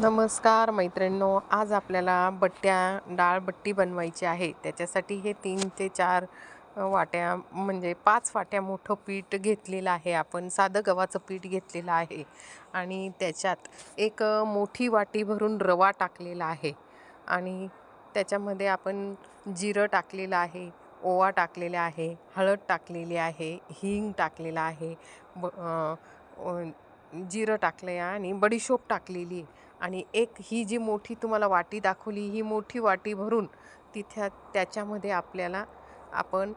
नमस्कार मैत्रिणींनो आज आपल्याला बट्ट्या डाळ बट्टी बनवायची आहे. त्याच्यासाठी हे तीन ते चार वाट्या म्हणजे पाच वाट्या मोठं पीठ घेतलेलं आहे. आपण साधं गव्हाचं पीठ घेतलेलं आहे. आणि त्याच्यात एक मोठी वाटी भरून रवा टाकलेला आहे. आणि त्याच्यामध्ये आपण जिरं टाकलेलं आहे ओवा टाकलेला आहे हळद टाकलेली आहे हिंग टाकलेला आहे ब जिरं टाकलं आहे आणि बडीशोप टाकलेली आहे. आणि एक ही जी मोठी तुम्हाला वाटी दाखवली ही मोठी वाटी भरून तिथ्या त्याच्यामध्ये आपल्याला आपण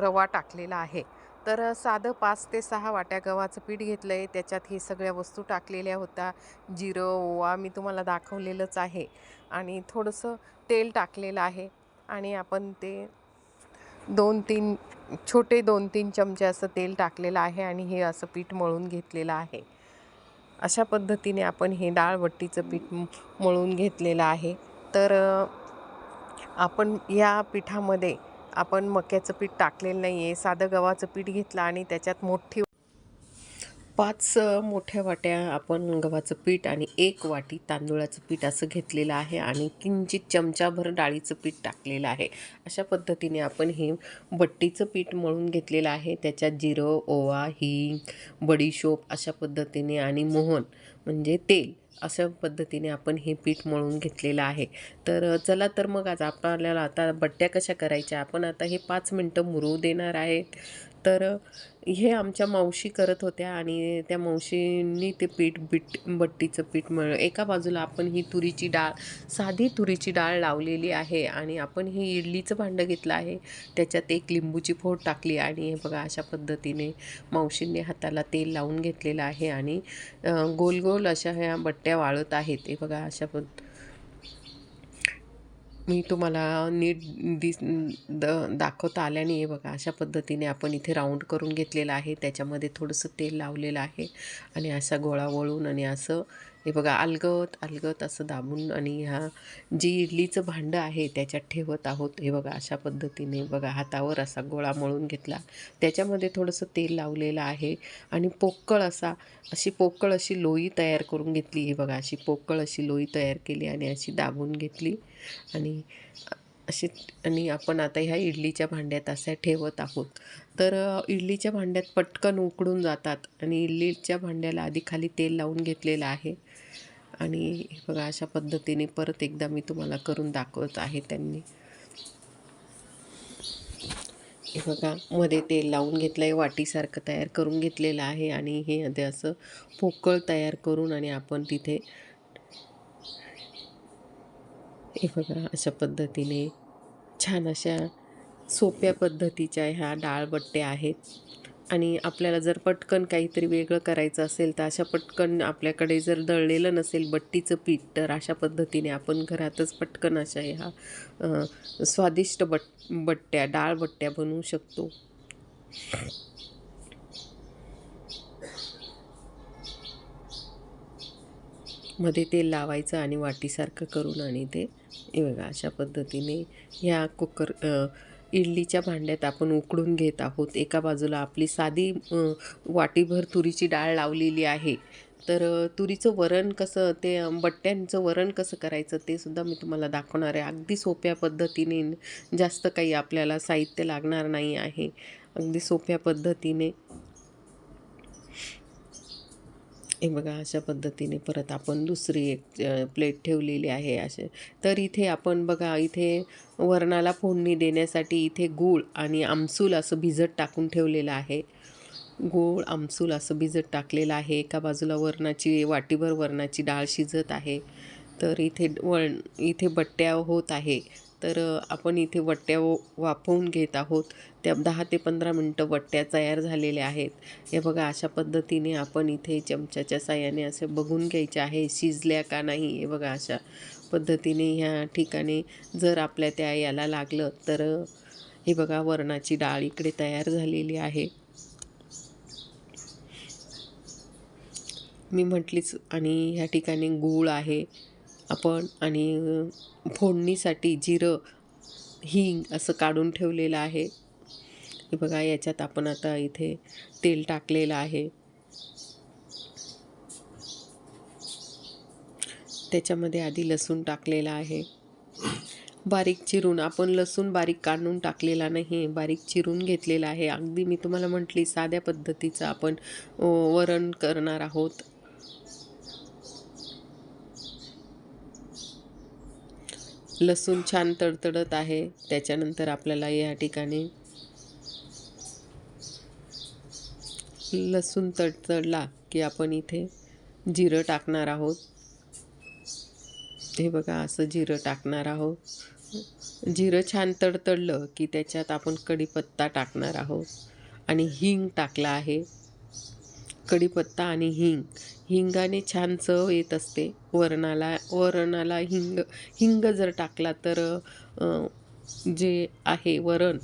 रवा टाकलेला आहे. तर साधं पाच ते सहा वाट्या गव्हाचं पीठ घेतलं आहे त्याच्यात हे सगळ्या वस्तू टाकलेल्या होत्या. जिरं ओवा मी तुम्हाला दाखवलेलंच आहे. आणि थोडंसं तेल टाकलेलं आहे. आणि आपण ते दोन तीन छोटे दोन तीन चमचे असं तेल टाकलेलं आहे आणि हे असं पीठ मळून घेतलेलं आहे. अशा पद्धतीने आपण हे डाळवट्टीचं पीठ मळून घेतलेलं आहे. तर आपण या पिठामध्ये आपण मक्याचं पीठ टाकलेलं नाही आहे साधं गव्हाचं पीठ घेतलं आणि त्याच्यात मोठी पाच मोठ्या वाट्या आपण गव्हाचं पीठ आणि एक वाटी तांदूळाचं पीठ असं घेतलेलं आहे आणि किंचित चमचाभर डाळीचं पीठ टाकलेलं आहे. अशा पद्धतीने आपण हे बट्टीचं पीठ मळून घेतलेलं आहे. त्याच्यात जिरं ओवा हिंग बडीशोप अशा पद्धतीने आणि मोहन म्हणजे तेल अशा पद्धतीने आपण हे पीठ मळून घेतलेलं आहे. तर चला तर मग आज आपल्याला आता बट्ट्या कशा करायच्या? आपण आता हे पाच मिनटं मुरू देणार आहेत. तर हे आमच्या मावशी करत होत्या आणि त्या मावशींनी ते पीठ बीट बट्टीचं पीठ मिळ एका बाजूला आपण ही तुरीची डाळ साधी तुरीची डाळ लावलेली आहे आणि आपण हे इडलीचं भांडं घेतलं आहे. त्याच्यात एक लिंबूची फोड टाकली आणि हे बघा अशा पद्धतीने मावशींनी हाताला तेल लावून घेतलेलं आहे आणि गोल गोल अशा ह्या बट्ट्या वाळत आहेत. हे बघा अशा पद्ध मी तुम्हाला नीट दिस द दाखवता आल्याने आहे बघा. अशा पद्धतीने आपण इथे राऊंड करून घेतलेलं आहे. त्याच्यामध्ये थोडंसं तेल लावलेलं आहे आणि असा गोळा वळून आणि असं हे बघा अलगत अलगत असं दाबून आणि ह्या जी इडलीचं भांडं आहे त्याच्यात ठेवत आहोत. हे बघा अशा पद्धतीने बघा हातावर असा गोळा मळून घेतला. त्याच्यामध्ये थोडंसं तेल लावलेलं आहे आणि पोकळ असा अशी पोकळ अशी लोई तयार करून घेतली. हे बघा अशी पोकळ अशी लोई तयार केली आणि अशी दाबून घेतली. आणि अशी आणि आपण आता ह्या इडलीच्या भांड्यात अशा ठेवत आहोत. तर इडलीच्या भांड्यात पटकन उकडून जातात आणि इडलीच्या भांड्याला आधी खाली तेल लावून घेतलेलं आहे. आणि बघा अशा पद्धतीने परत एकदा मी तुम्हाला करून दाखवत आहे त्यांनी. हे बघा मध्ये तेल लावून घेतलं आहे वाटीसारखं तयार करून घेतलेलं आहे आणि हे मध्ये असं पोकळ तयार करून आणि आपण तिथे हे बघा अशा पद्धतीने छान अशा सोप्या पद्धतीच्या ह्या डाळबट्ट्या आहेत. आणि आपल्याला जर पटकन काहीतरी वेगळं करायचं असेल तर अशा पटकन आपल्याकडे जर दळलेलं नसेल बट्टीचं पीठ तर अशा पद्धतीने आपण घरातच पटकन अशा ह्या स्वादिष्ट बट बट्ट्या डाळबट्ट्या बनवू शकतो. मध्ये तेल लावायचं आणि वाटीसारखं करून आणि ते हे बघा अशा पद्धतीने ह्या कुकर इडलीच्या भांड्यात आपण उकडून घेत आहोत. एका बाजूला आपली साधी वाटीभर तुरीची डाळ लावलेली आहे. तर तुरीचं वरण कसं ते बट्ट्यांचं वरण कसं करायचं ते सुद्धा मी तुम्हाला दाखवणार आहे. अगदी सोप्या पद्धतीने जास्त काही आपल्याला साहित्य लागणार नाही आहे. अगदी सोप्या पद्धतीने. हे बघा अशा पद्धतीने परत आपण दुसरी एक प्लेट ठेवलेली आहे असे तर इथे आपण बघा इथे वरणाला फोडणी देण्यासाठी इथे गूळ आणि आमसूल असं भिजत टाकून ठेवलेलं आहे. गूळ आमसूल असं भिजत टाकलेलं आहे. एका बाजूला वरणाची वाटीभर वरणाची डाळ शिजत आहे. तर इथे वळ इथे बट्ट्या होत आहे. तर आपण इथे वट्ट्या वाफवून घेत आहोत. त्या दहा ते पंधरा मिनटं वट्ट्या तयार झालेल्या आहेत. हे बघा अशा पद्धतीने आपण इथे चमच्याच्या साह्याने असे बघून घ्यायचे आहे शिजल्या का नाही. हे बघा अशा पद्धतीने ह्या ठिकाणी जर आपल्या त्या याला लागलं तर हे बघा वरणाची डाळ इकडे तयार झालेली आहे. मी म्हटलीच आणि ह्या ठिकाणी गूळ आहे. आपण आणि फोडणीसाठी जिरं हिंग असं काढून ठेवलेलं आहे. हे बघा याच्यात आपण आता इथे तेल टाकलेलं आहे. त्याच्यामध्ये आधी लसूण टाकलेला आहे. बारीक चिरून आपण लसूण बारीक काढून टाकलेला नाही बारीक चिरून घेतलेला आहे. अगदी मी तुम्हाला म्हटली साध्या पद्धतीचं आपण वरण करणार आहोत. लसूण छान तडतडत आहे. त्याच्यानंतर आपल्याला या ठिकाणी लसूण तडतडला की आपण इथे जिरं टाकणार आहोत. हे बघा असं जिरं टाकणार आहोत. जिरं छान तडतडलं की त्याच्यात आपण कढीपत्ता टाकणार आहोत. आणि हिंग टाकला आहे. कढीपत्ता आणि हिंग. हिंगाने छान चव येत असते. वरणाला वरणाला हिंग हिंग जर टाकला तर जे आहे वरण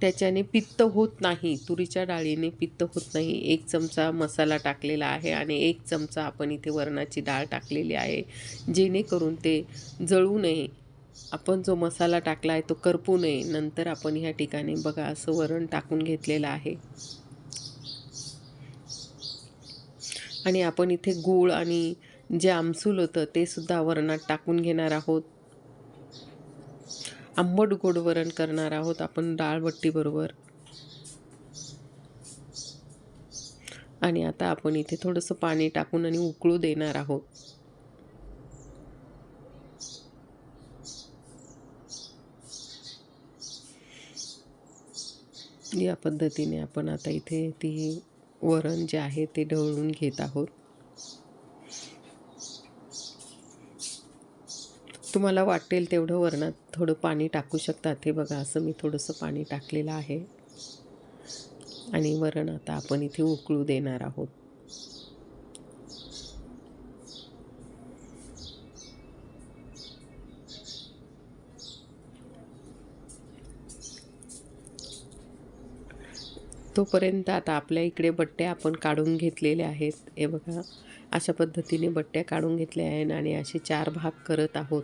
त्याच्याने पित्त होत नाही. तुरीच्या डाळीने पित्त होत नाही. एक चमचा मसाला टाकलेला आहे आणि एक चमचा आपण इथे वरणाची डाळ टाकलेली आहे जेणेकरून ते जळू नये. आपण जो मसाला टाकला आहे तो करपू नये. नंतर आपण ह्या ठिकाणी बघा असं वरण टाकून घेतलेलं आहे. आणि आपण इथे गूळ आणि जे आमसूल होतं ते सुद्धा वरणात टाकून घेणार आहोत. आंबट गोड वरण करणार आहोत आपण डाळबट्टीबरोबर आणि आता आपण इथे थोडंसं पाणी टाकून आणि उकळू देणार आहोत. या पद्धतीने आपण आता इथे ती वरण जे आहे ते ढवळून घेत आहोत. तुम्हाला वाटेल तेवढं वरणात थोडं पाणी टाकू शकतात हे बघा असं मी थोडंसं पाणी टाकलेलं आहे. आणि वरण आता आपण इथे उकळू देणार आहोत. तोपर्यंत आता आपल्या इकडे बट्ट्या आपण काढून घेतलेल्या आहेत. हे बघा अशा पद्धतीने बट्ट्या काढून घेतल्या आहेत आणि असे चार भाग करत आहोत.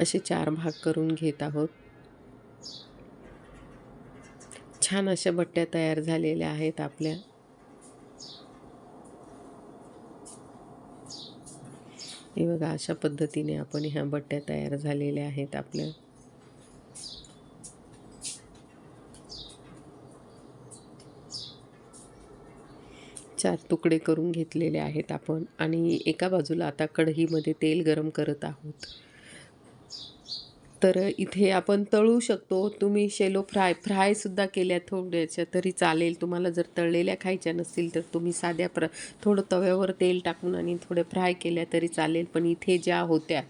असे चार भाग करून घेत आहोत. छान अशा बट्ट्या तयार झालेल्या आहेत आपल्या. हे बघा अशा पद्धतीने आपण ह्या बट्ट्या तयार झालेल्या आहेत आपल्या. चार तुकडे करून घेतलेले आहेत आपण आणि एका बाजूला आता कढईमध्ये तेल गरम करत आहोत. तर इथे आपण तळू शकतो. तुम्ही शेलो फ्राय फ्रायसुद्धा केल्या थोड्याच्या तरी चालेल. तुम्हाला जर तळलेल्या खायच्या नसतील तर तुम्ही साध्या प्र थोडं तव्यावर तेल टाकून आणि थोडं फ्राय केल्या तरी चालेल. पण इथे ज्या होत्या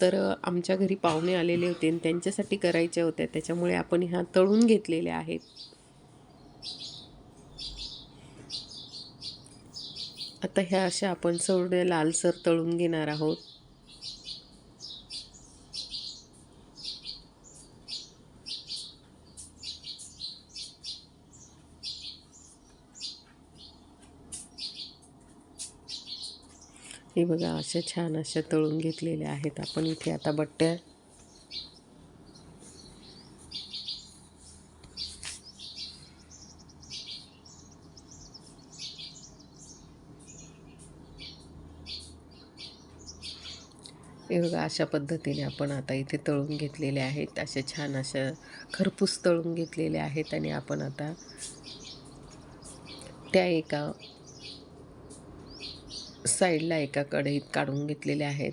तर आमच्या घरी पाहुणे आलेले होते आणि त्यांच्यासाठी करायच्या होत्या. त्याच्यामुळे आपण ह्या तळून घेतलेल्या आहेत. आता ह्या अशा आपण सवड्या लालसर तळून घेणार आहोत. हे बघा अशा छान अशा तळून घेतलेल्या आहेत. आपण इथे आता बट्ट्या हे बघा अशा पद्धतीने आपण आता इथे तळून घेतलेले आहेत. अशा छान अशा खरपूस तळून घेतलेले आहेत आणि आपण आता त्या एका साईडला एका कढईत काढून घेतलेले आहेत.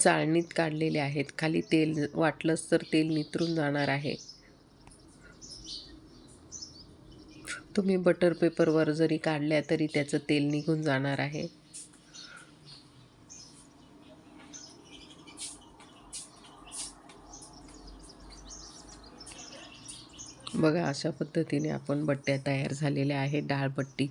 चाळणीत काढलेले आहेत. खाली तेल वाटलंच तर तेल नितरून जाणार आहे. तुम्ही बटर पेपरवर जरी काढल्या तरी त्याचं तेल निघून जाणार आहे. बघा अशा पद्धतीने आपण बट्ट्या तयार झालेल्या आहेत डाळबट्टी